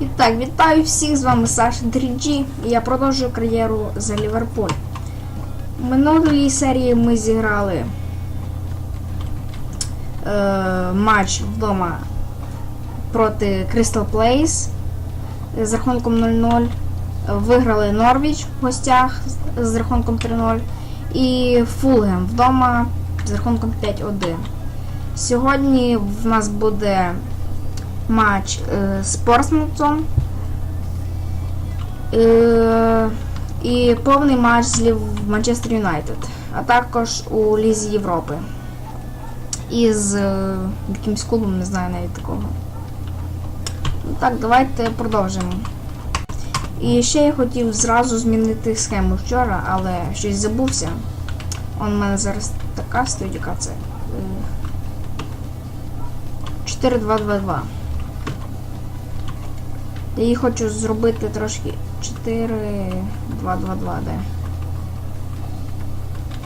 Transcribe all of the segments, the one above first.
І так, вітаю всіх, з вами Саша 3G, і я продовжую кар'єру за Ліверпуль. В минулій серії ми зіграли е, матч вдома проти Crystal Palace з рахунком 0-0. Виграли Норвіч в гостях з рахунком 3-0. І Фулгем вдома з рахунком 5-1. Сьогодні в нас буде матч е, з Портсмутом. Е, і повний матч з Манчестер Юнайтед, а також у Лізі Європи. Із е, якимсь клубом, не знаю навіть такого. Ну так, давайте продовжимо. І ще я хотів зразу змінити схему вчора, але щось забувся. Он в мене зараз така стоїть, яка це. Е, 4-2-2-2. Я її хочу зробити трошки 4, 2, 2, 2, де?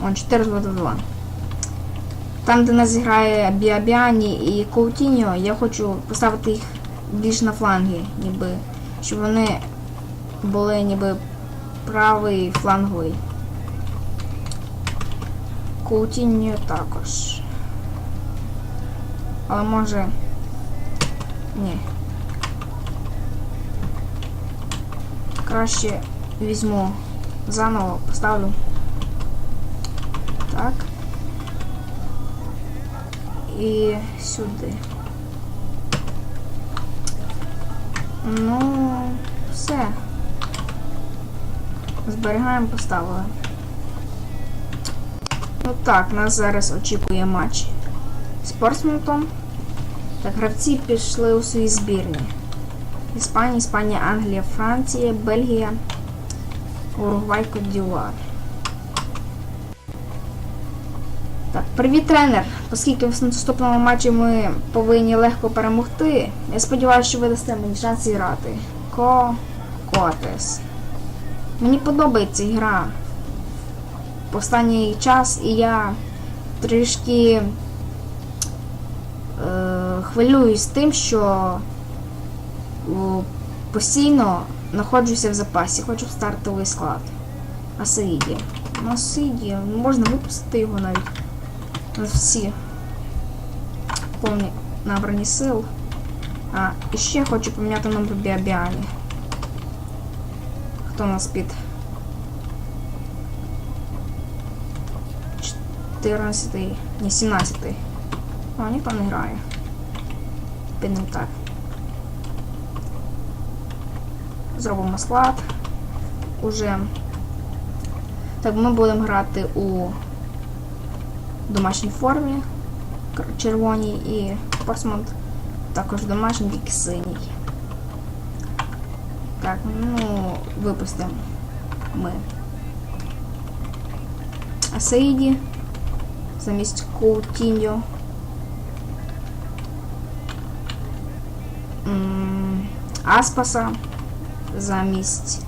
Он 4, 2, 2, 2. Там, де нас грає Біабіані і Коутіньо, я хочу поставити їх більш на фланги, ніби, щоб вони були ніби правий фланговий. Коутіньо також. Але може. Ні. Краще візьму заново, поставлю. Так. І сюди. Ну, все. Зберігаємо, поставили. Ну так, нас зараз очікує матч з Портсмутом. Так, гравці пішли у свої збірні. Іспанія, Іспанія, Англія, Франція, Бельгія, Уругвай, Кодівуар. Так, привіт, тренер! Оскільки в наступному матчі ми повинні легко перемогти, я сподіваюся, що ви дасте мені шанс зіграти. Ко Котес. Мені подобається гра. В останній час і я трішки е, хвилююсь тим, що постійно знаходжуся в запасі, хочу в стартовий склад. А Саїді. Ну, Саїді, можна випустити його навіть. У нас всі повні набрані сил. А, і ще хочу поміняти номер Біабіані. Хто у нас під 14, ні, 17. О, ніхто не грає. Підемо так. Зробимо склад. Уже. Так, ми будемо грати у домашній формі червоній і Портсмут також домашній, тільки синій. Так, ну, випустимо ми. Асаїді замість Коутіньо. Аспаса замість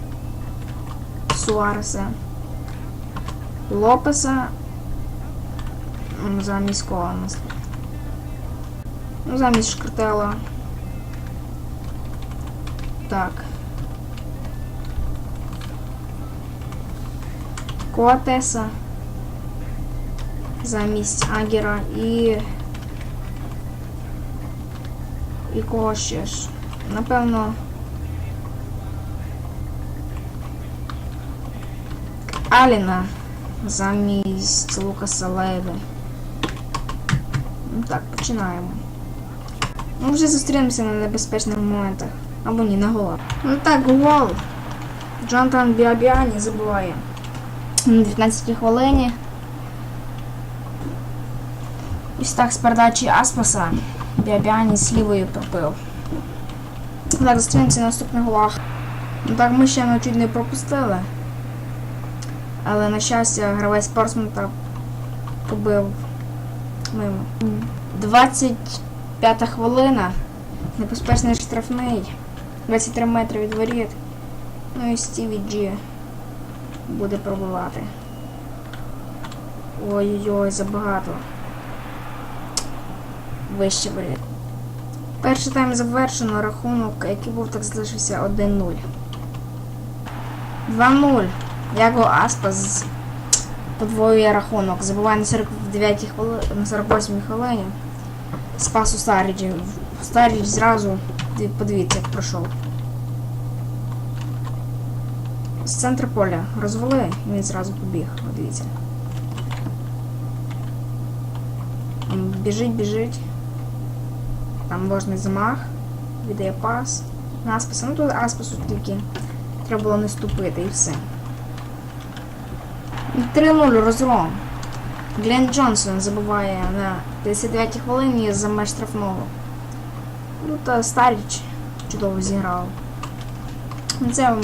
Суареса. Лопеса замість нас? Ну, замість Шкартела. Так. Коатеса замість Агера і. І кого ще ж? Напевно. Аліна замість Лукаса Леви. Ну так, починаємо. Ми вже зустрінемося на небезпечних моментах. Або ні, на голах. Ну так, гол. Джонатан Біабіані забуває. На 19 хвилині. Ось так з передачі Аспаса Біабіані з лівою пропив. Так, зустрінемося на наступних голах. Ну так, ми ще чуть не пропустили. Але на щастя, гравець Порсмута побив мимо. 25 хвилина. Небезпечний штрафний. 23 метри від воріт. Ну і Стіві Джі буде пробивати. Ой-ой-ой, забагато. Вище воріт. Перший тайм завершено, рахунок, який був, так залишився 1-0. 2-0. Яго Аспас подвоює рахунок. Забуває на 49 хвили... на 48 хвилині. Спас у Старіджі. Старідж зразу, ди- подивіться, як пройшов. З центру поля розвели, і він зразу побіг. Дивіться. Біжить, біжить. Там можний замах. Віддає пас. На. Ну тут Аспасу тільки треба було не ступити і все. І 3-0 розгром. Глен Джонсон забуває на 59-й хвилині за меж штрафного. Ну та Старіч чудово зіграв. Це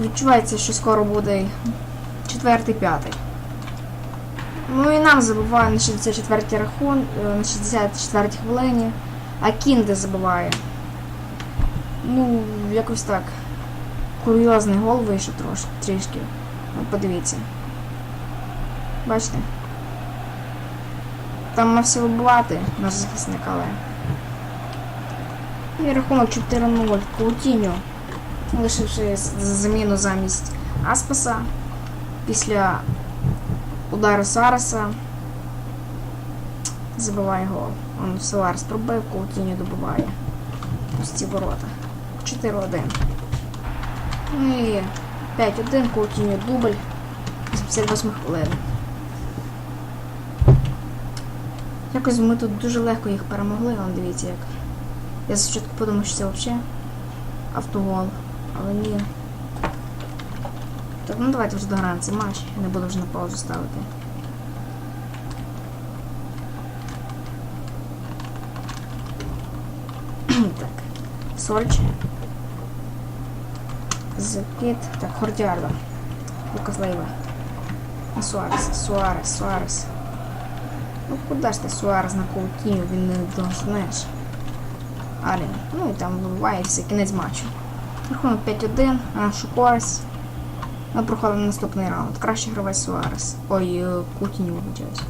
відчувається, що скоро буде четвертий, п'ятий. Ну і нам забуває на 64-й рахун, е, на 64-й хвилині. А Кінде забуває. Ну, якось так. Курйозний гол вийшов трош, трішки. Подивіться. Бачите? Там мав все вибивати наш захисник, але. І рахунок 4-0. Каутіньо. Лишивши заміну замість Аспаса після удару Сареса. Забиває гол. Он Суарес пробив, Каутіньо добиває. Пусті ворота. 4-1. Ну і 5-1, Каутіньо дубль. з 58 хвилин. Якось ми тут дуже легко їх перемогли, вон дивіться як. Я спочатку подумав, що це взагалі автогол, але ні. Так, ну давайте вже дограємо цей матч, я не буду вже на паузу ставити. так. Сольч. Закид. Так, Хордіарда. Лукас Лейва. Суарес, Суарес, Суарес. Ну куди ж ти Суарес на Коутіню, він не дожнеш. Алін. Ну і там вибивається кінець матчу. Рахунок 5-1, а наш користь. Ми проходимо наступний раунд. Краще гравець Суарес. Ой, е, Кутіню вибачаюсь.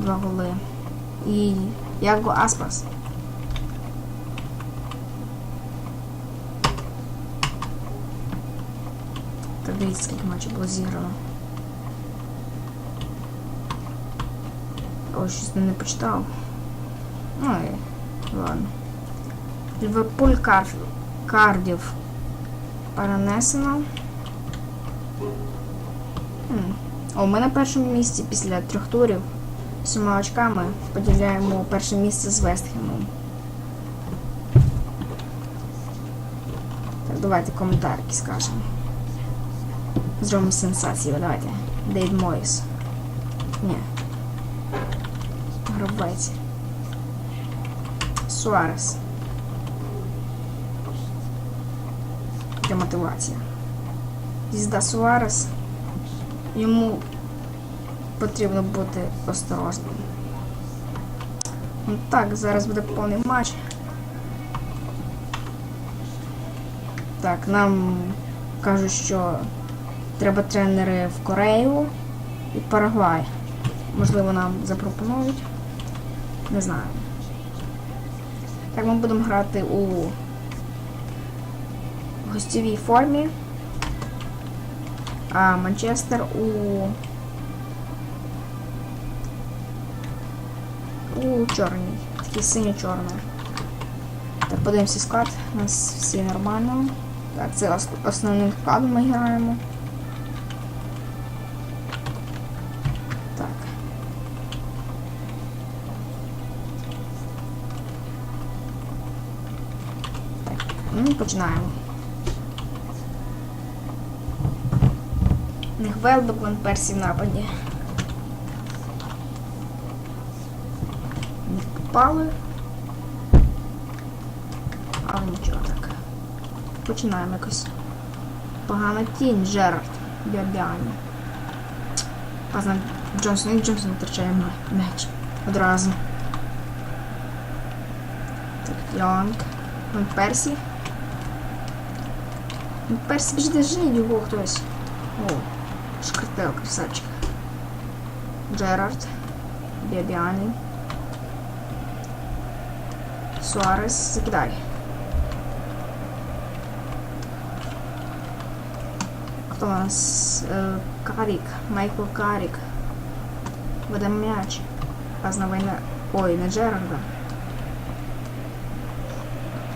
Два голи. І Яго Аспас. Так скільки матчів було зіграно. Ой, щось не почитав. Ну і ладно. Ліверпуль Кар... Кардів перенесено. О, ми на першому місці після трьох турів всіма очками поділяємо перше місце з Вестхемом. Так, давайте коментарки скажемо. Зробимо сенсацію, давайте. Дейд Мойс. Ні. Гробець. Суарес. Де мотивація. Зізда Суарес. Йому потрібно бути осторожним. Ну так, зараз буде повний матч. Так, нам кажуть, що треба тренери в Корею і Парагвай. Можливо, нам запропонують. Не знаю. Так, ми будемо грати у гостєвій формі. А Манчестер у. У чорній. Такий синьо-чорний. Так, подивимося склад. У нас всі нормально. Так, це ос- основним складом ми граємо. Так. Так, ну починаємо. Них Велбек, Ван Персі в нападі. Не попали. Але нічого так. Починаємо якось. Погана тінь, Джерард. Бябяні. Пазна Джонсон і Джонсон втрачає м- м'яч. Одразу. Так, Йонг. Ван Персі. Ван Персі, біжи, держи його хтось. О, шкартел, красавчик. Джерард. Бябяні. Суарес, закидай. Хто у нас? Е, Карік. Майкл Карік. Веде м'яч. На. Ой, не Джерарда.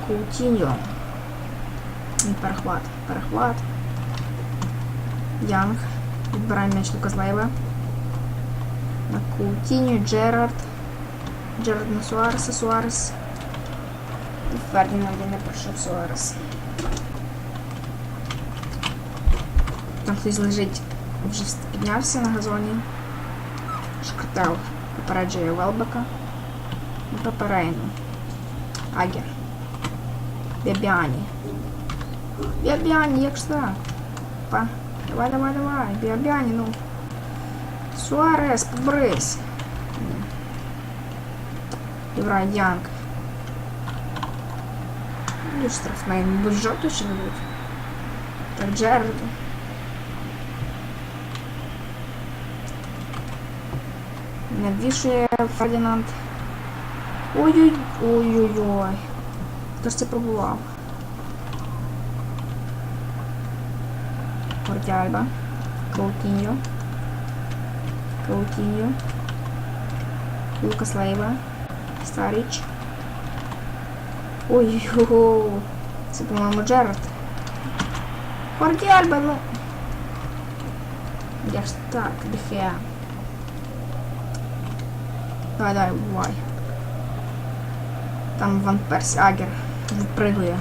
Кутіньо. Перехват. Перехват. Янг. Відбирає м'яч Лукас. На Кутіньо, Джерард. Джерард на Суареса, Суарес. І Фердінанді не пройшов Суарес. Там хтось лежить, вже піднявся на газоні. Шкартел попереджує Велбека. Пеперейну. Агер. Бябіані. Бябіані, як ж так? Па. Давай, давай, давай. Бябіані, ну. Суарес, побрись. Євра Янг. Ну, штрафний. Будь жовту чи не будь? Так, Джерарду. Навішує Фердінанд. Ой-ой, ой-ой-ой. Хто ж це пробував? Портяльба. Каутіньо. Каутіньо. Лукас Лейва. Старіч. Ой-ой-ой. Це, по-моєму, Джерард. Портяльба, ну. Я ж так, дефе. Давай, давай, бувай. Там Ван Персі Агер випригує.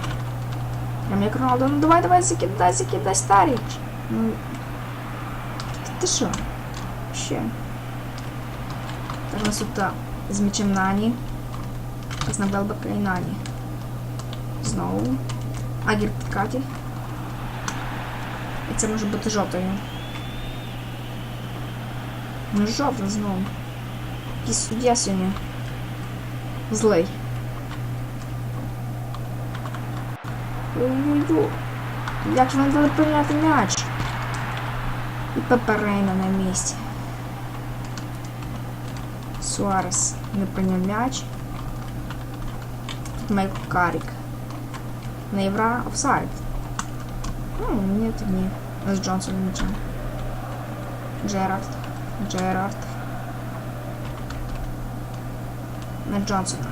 Прям як Роналдо. Ну давай, давай, закидай, закидай, старіч. Ну. Ти що? Ще. Так, у нас тут з м'ячем Нані. Пас на Велбека і Нані. Знову. Агер в підкаті. І це може бути жовтою. Ну жовта знову. Якийсь суддя сьогодні. Злий. Ой-ой-ой. Як ж вони дали прийняти м'яч? І Пеперейна на місці. Суарес не прийняв м'яч. Тут Майкл Карік. На Євра офсайд. Ну, ні, то ні. З Джонсоном м'ячем. Джерард. Джерард. На Джонсона.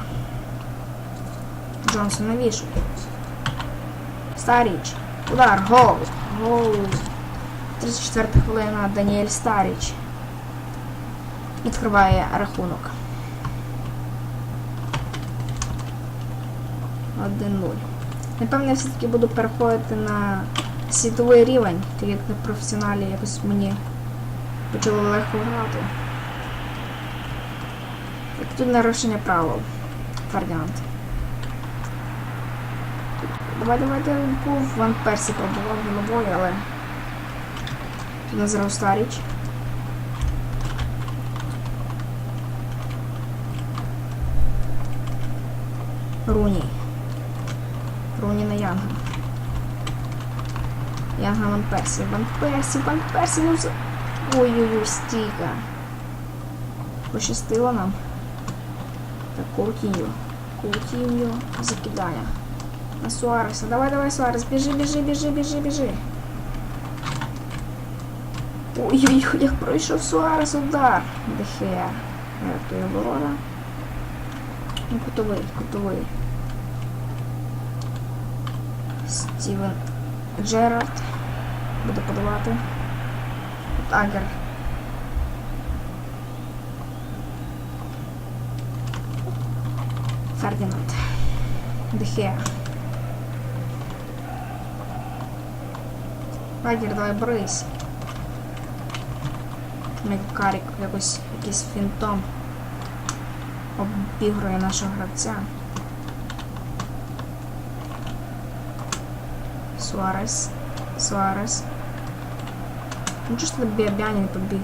Джонсон навішує. Старіч. Удар. Гол. Гол. 34 хвилина Даніель Старіч. Відкриває рахунок. 1-0. Напевно, я все-таки буду переходити на світовий рівень, так як на професіоналі якось мені почало легко грати. Так, тут нарушення правил. Фердінанд. Давай, давай, давай, був Ван Персі пробував головою, але тут Назаров Старіч. Руні. Руні на Янга. Янга Ван Персі. Ван Персі, Ван Персі, ну за... Ой-ой-ой, стійка. Пощастило нам. Так, Коутіньо. Коутіньо. Закидання. На Суареса. Давай, давай, Суарес. Біжи, біжи, біжи, біжи, біжи. Ой-ой-ой, як пройшов Суарес удар. Дехе. Рятує оборона. Ну, кутовий, кутовий. Стівен Джерард. Буде подавати. Агер. Фердінанд. Дехе. Агер, давай борись. Карік якось якийсь фінтом обігрує нашого гравця. Суарес. Суарес. Ну чого ж ти Біабіані не побіг?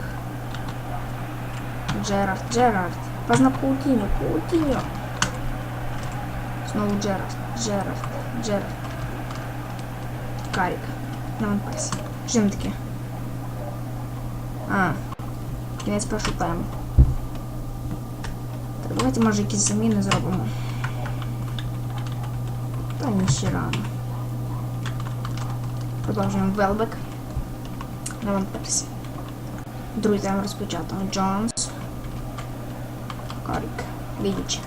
Джерард, Джерард. Паз на Паутіню, Паутіню. Знову Джерард, Джерард, Джерард. Карік. На ванпасі. Там таке? А. Кінець першого. Так, давайте може якісь заміни зробимо. Та ні, ще рано. Продовжуємо Велбек. На вамперсі. Другий тайм розпочато. Джонс. Карік. Відіч.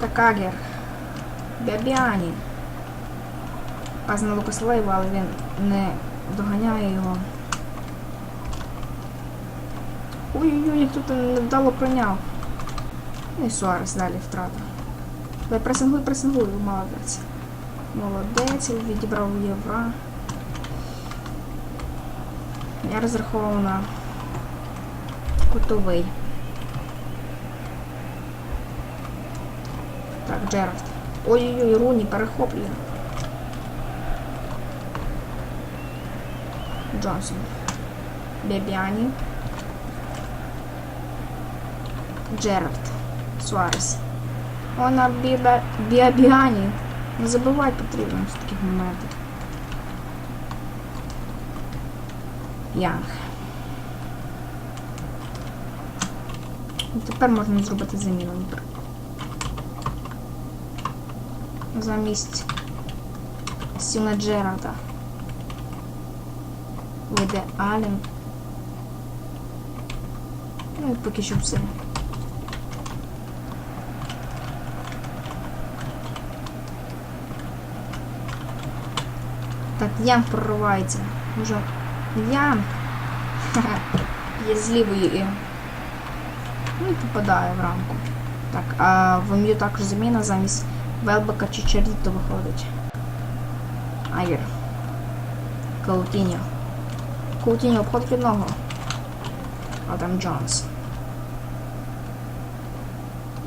Такагер. Бябіані. Пас на Лукаслейва, але він не доганяє його. Ой-ой-ой, ніхто там невдало прийняв. Ну і Суарес далі втрата. Але пресингуй, пресингуй, молодець. Молодець, відібрав євро. Я розраховував на кутовий. Так, Джерард. Ой-ой-ой, Руні перехоплює. Джонсон. Бебіані. Джерард. Суарес. Вона біба... Біабіані. Не забувати потрібно з таких моментів. Янг. Тепер можна зробити заміну. наприклад. Замість Стіна Джерарда. Вийде Ален. Ну поки що все. Так, Ян проривається. Може. Ян. Ха-ха. З лівої і. Ну і попадає в рамку. Так, а в м'ю також заміна замість Велбека чи Чердіто виходить. Айгер. Каутіньо. Каутіньо обходить одного. А там Джонс.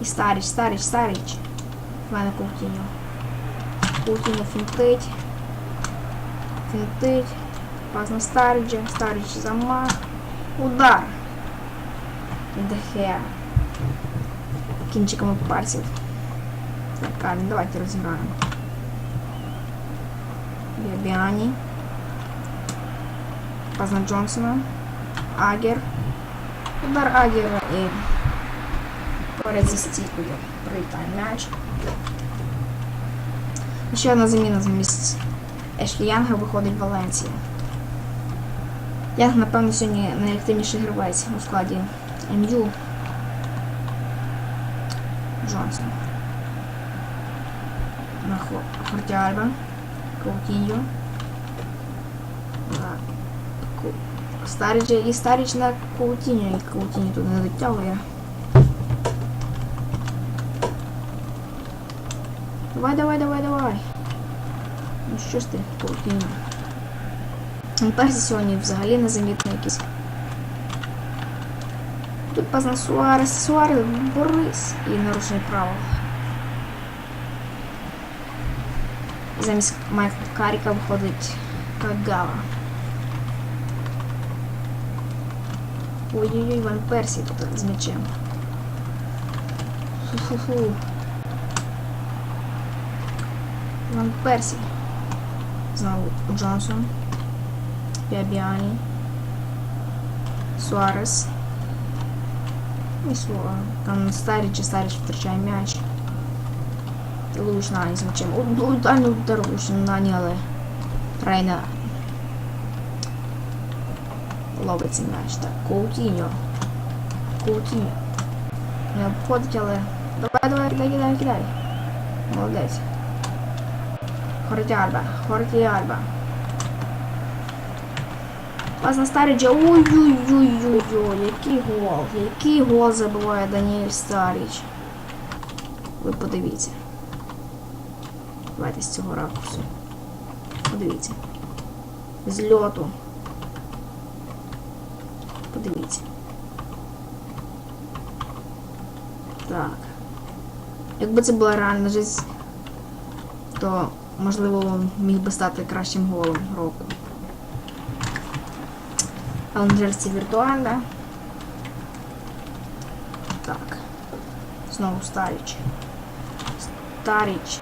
І Старіч, Старіч, Старіч. В мене Каутіньо. Каутіньо фінтить. Фінтить. Пас на Старіджа. Старіч замах. Удар. Дехе. Кінчиками пальців. Так, давайте розіграємо. Біабіані. Пас на Джонсона. Агер. Удар Агера і поряд зі стійкою. Прилітає м'яч. Ще одна заміна замість Ешлі Янга виходить Валенсія. Янг, напевно, сьогодні найактивніший гравець у складі МЮ. Джонсон. На Хо- Хортіальба. Коутіньо. На Ку- Старіч і Старіч на Коутіньо, і Коутіньо тут не дотягує. Давай, давай, давай, давай. Ну що ж ти, Коутіньо? Ну, Персі сьогодні взагалі незамітно якийсь. Тут пас на Суарес, Суарес, Борис і нарушення правил. Замість Майка Каріка виходить Кагава. Ой-ой-ой, Ван Персі тут з м'ячем. Фу-фу-фу. Ван Персі. Знову Джонсон. Біабіані. Суарес. І Суа. Там Старіч і Старіч втрачає м'яч. Луч Нані з м'ячем. У- Дальню удар Луч Нані, але Рейна ловить м'яч. Так, Коутіньо. Коутіньо. Не обходить, але... Давай, давай, кидай, кидай, кидай. Молодець. Хортіальба, Хортіальба. Пас на Старіджа. Ой-ой-ой-ой-ой, який гол. Який гол забиває Даніель Старіч. Ви подивіться. Давайте з цього ракурсу. Подивіться. З льоту. Подивіться. Так. Якби це була реальна життя, то можливо міг би стати кращим голом року. Але, на жаль, це віртуальне. Так. Знову Старіч. Старіч.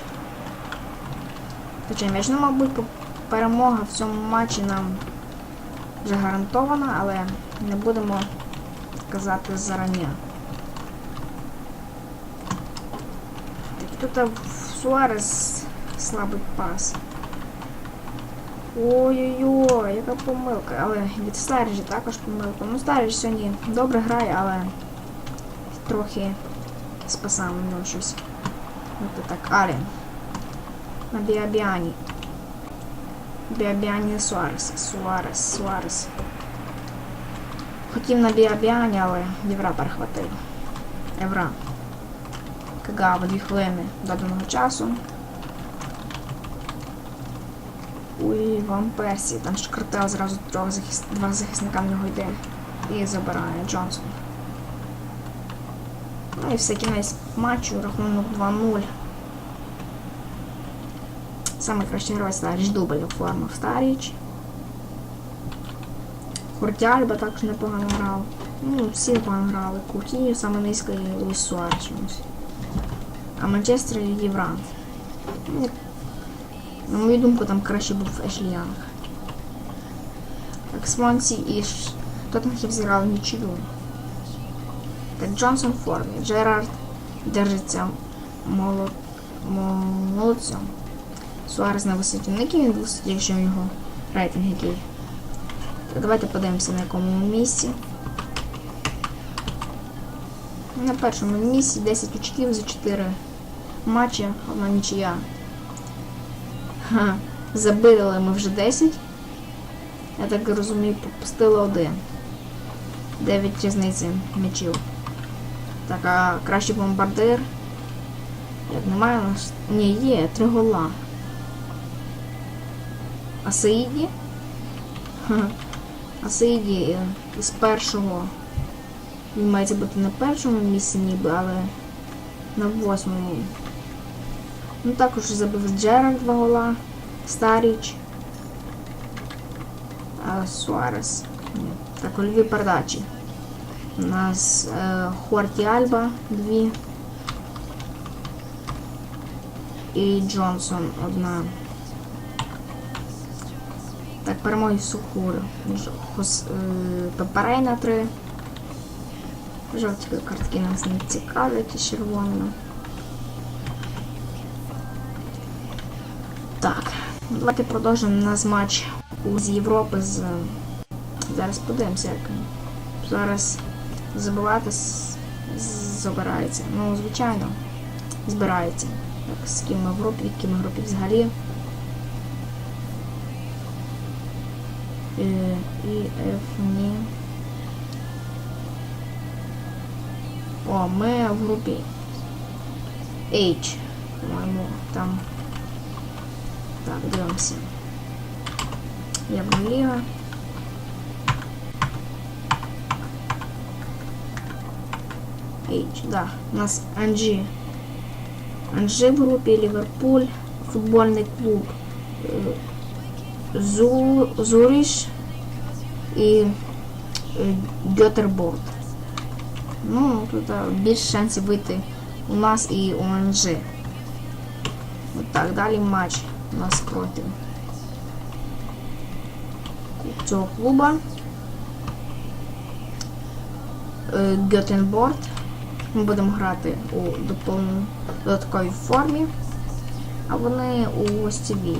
Хоча м'яч, ну, мабуть, перемога в цьому матчі нам вже гарантована, але не будемо казати зарані. тут Суарес слабий пас. Ой-ой-ой, яка помилка. Але від Старіжі також помилка. Ну, Старіж сьогодні добре грає, але трохи спасав у нього щось. От так, Арен. На Біабіані. Біабіані Суарес. Суарес, Суарес. Хотів на Біабіані, але Євра перехватив. Евра. Кагава дві хвилини доданого часу. Ой, Ван Персі, там шкартел зразу трьох захис... два захисника в нього йде. І забирає Джонсон. Ну і все кінець матчу, рахунок 2-0. Саме кращий гравець Старіч дубль оформив Старіч. Куртіальба також непогано грав. Ну, всі непогано грали. Кутіньо саме низько і Луїс Суарес чомусь. А Манчестер і Єврант. Ну, на мою думку, там краще був Ешлі Янг. Так, Свонсі і Ш... Тоттенхем зіграли нічию. Так, Джонсон в формі. Джерард держиться молод... молодцем. Суарес на висоті. На якій він висоті, якщо його рейтинг який? Давайте подивимося на якому місці. На першому місці 10 очків за 4 матчі, одна нічия. Ха, забили ми вже 10. Я так розумію, пропустили один. 9 різниці м'ячів. Так, а кращий бомбардир. Як немає у нас. Ні, є, три гола. А Саїді? Ха. А Саїді е, з першого. Він мається бути на першому місці ніби, але на восьмому. Ну також забив Джеральд два гола, Старіч, Суарес. Ні. Так, ольові передачі. У нас е, Хорті Альба дві. І Джонсон одна. Сухур. Ж- Хос, е, три. Жовті картки нас не цікавлять із червоними. Так, давайте продовжимо у нас матч з Європи з. Зараз подивимося, як зараз забивати забирається. Ну, звичайно, збирається. Так, з ким ми в групі, в ким групі взагалі. Е, І Ф, ні. О, ми в групі H, по-моєму, там. Так, дивимося. Євроліга. H, да. У нас Анджі. Анджі в групі Ліверпуль, футбольний клуб е, Зу, Зуріш і е, Гьотерборд. Ну, тут більше шансів вийти у нас і Анжи. От так, далі матч у нас проти цього клуба. Е, Гетенборд. Ми будемо грати у додатковій формі, а вони у. Так,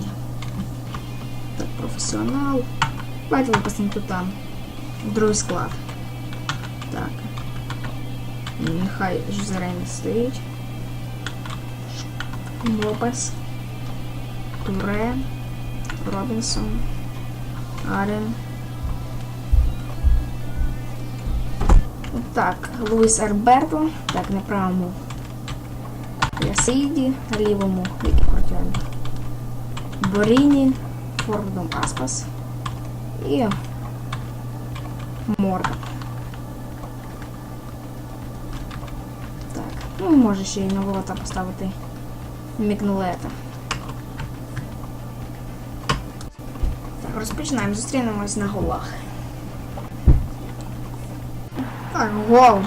професіонал. Давайте випустимо тут там другий склад. Так. Нехай Жозерен стоїть. Лопес. Туре. Робінсон. Арен. Так, Луїс Альберто. Так, на правому Ясиді, на лівому Вікі. Боріні, Форвардом Аспас і Морда. Так, ну може ще й на ворота поставити Мігнулета. Так, розпочинаємо. Зустрінемось на голах. Так, гол.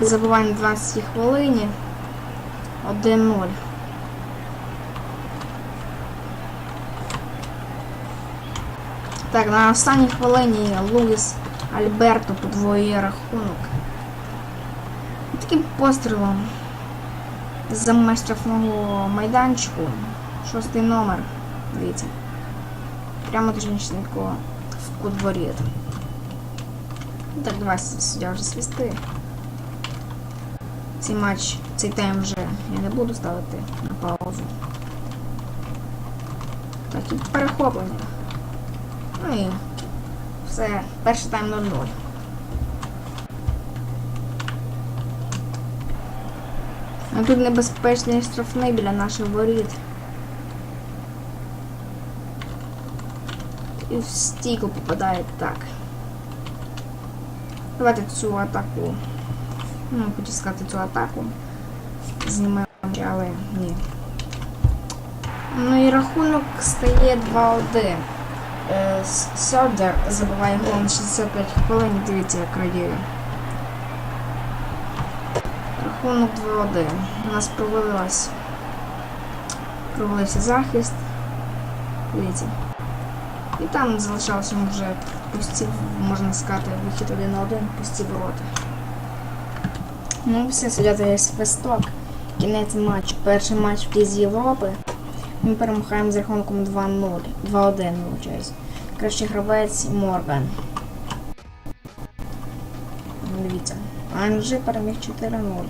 Забивання на 12 хвилині. 1-0. Так, на останній хвилині Луїс Альберто подвоює рахунок. Таким пострілом за меж майданчику. Шостий номер. Дивіться. Прямо точнісінько в кут воріт. Ну, Так, давай суддя вже свісти. Цей матч, цей тайм вже я не буду ставити на паузу. Так, і перехоплення. Ну і все, перший тайм 0-0. А тут небезпечний штрафний біля наших воріт. І в стійку попадає так. Давайте цю атаку. Ну, хочу сказати цю атаку. Знімемо, але ні. Ну і рахунок стає 2-1. Сьодер забиває гол на 65 хвилин. Дивіться, як радіє. Рахунок 2-1. У нас провалилась. Провалився захист. Дивіться. І там залишалося вже пусті, можна сказати, вихід один на один, пусті ворота. Ну, все, суддя дає свисток. Кінець матчу. Перший матч в Лізі Європи. Ми перемагаємо з рахунком 2-0. 2-1, вибачаюсь. Кращий гравець Морган. Ну, Дивіться. Анжи переміг 4-0.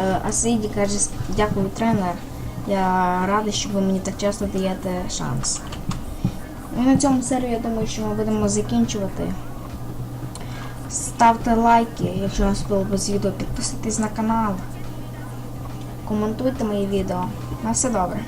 Е, А Сиді каже, дякую тренер. Я радий, що ви мені так часто даєте шанс. І на цьому серію я думаю, що ми будемо закінчувати. Ставте лайки, якщо вам сподобалось відео, підписуйтесь на канал. Коментуйте мої відео. На все добре.